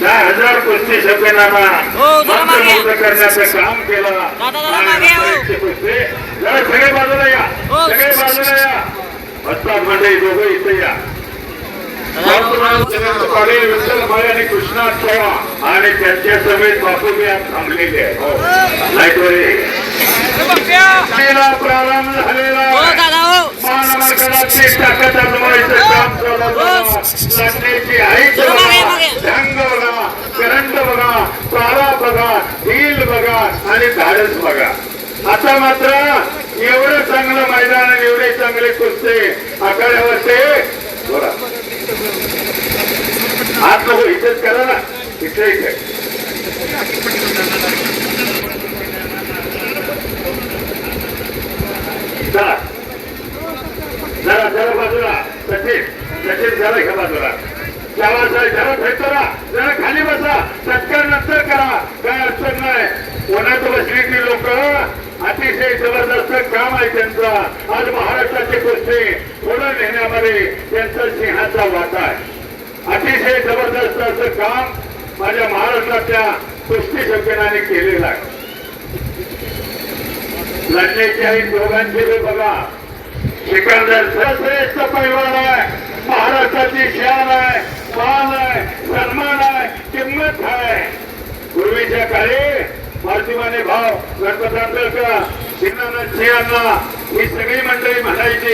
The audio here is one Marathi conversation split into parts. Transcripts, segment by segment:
दहा हजार कुस्ती. मंत्रमुग्ध करण्याचं काम केलं. दादा, जरा आणि मागे या. बरेचसे कुस्ती जरा सगळे बाजूला या. सगळे बाजूला या. बसतात दोघं इथे या. पाटील विठ्ठल माळे आणि कृष्णा चव्हाण आणि त्यांच्या समेत बापू मी आज थांबलेले आहे हो. प्रारंभ झालेला. हो हो. मानवाकडे ताकद आजमावायचं काम चालू हो. लढण्याची आई जरा मागे, मागे. ढंग बघा करंट बघा पारा बघा हिल बघा आणि धाडस बघा. आता मात्र एवढं चांगलं मैदान आणि एवढे चांगले कुस्ते आखाड्यावर ते बोला हात नको इथेच करा ना. इथे इथे. चला. जरा जरा बाजूला. सचिन सचिन जरा घ्या बाजूला. जरा जरा जरा जरा खाली बसा. सत्कार नंतर करा. काय अडचण नाही. कोणात बसली ती लोक अतिशय जबरदस्त काम आहे त्यांचं. आज महाराष्ट्राचे गोष्टी पुढे नेण्यामध्ये त्यांचा सिंहाचा वाटा आहे. अतिशय जबरदस्त असं काम माझ्या महाराष्ट्राच्या कुस्ती शौकीनाने केलेलं आहे. लढण्याची आई दोघांची बी बघा. सिकंदर सर्वश्रेष्ठ पैलवान आहे. महाराष्ट्राची शान आहे. मान आहे सन्मान आहे किंमत आहे. पूर्वीच्या काळी पार्थिवाने भाव गणपत आंबेडकर सिंहांना ही सगळी मंडळी म्हणायची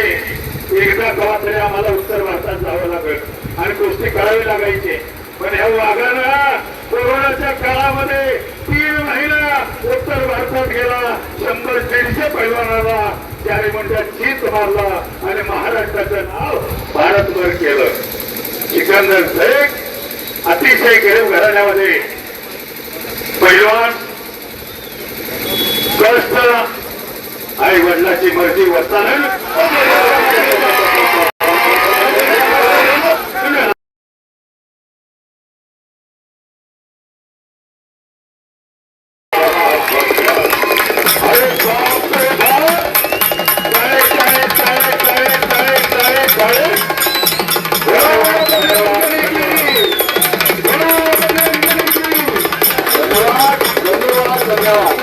एकदा कवा तरी आम्हाला उत्तर भारतात जावं लागेल आणि गोष्टी करावी लागायची. पण ह्या वाघाला कोरोनाच्या काळामध्ये तीन महिना उत्तर भारतात गेला शंभर दीडशे पैलवानाला त्याने म्हणजे चीत मारला आणि महाराष्ट्राचं नाव भारतभर केलं. सिकंदर शेख अतिशय गरीब घराण्यामध्ये पैलवान कष्ट आई वडिलाची मर्जी वरताना धन्यवाद,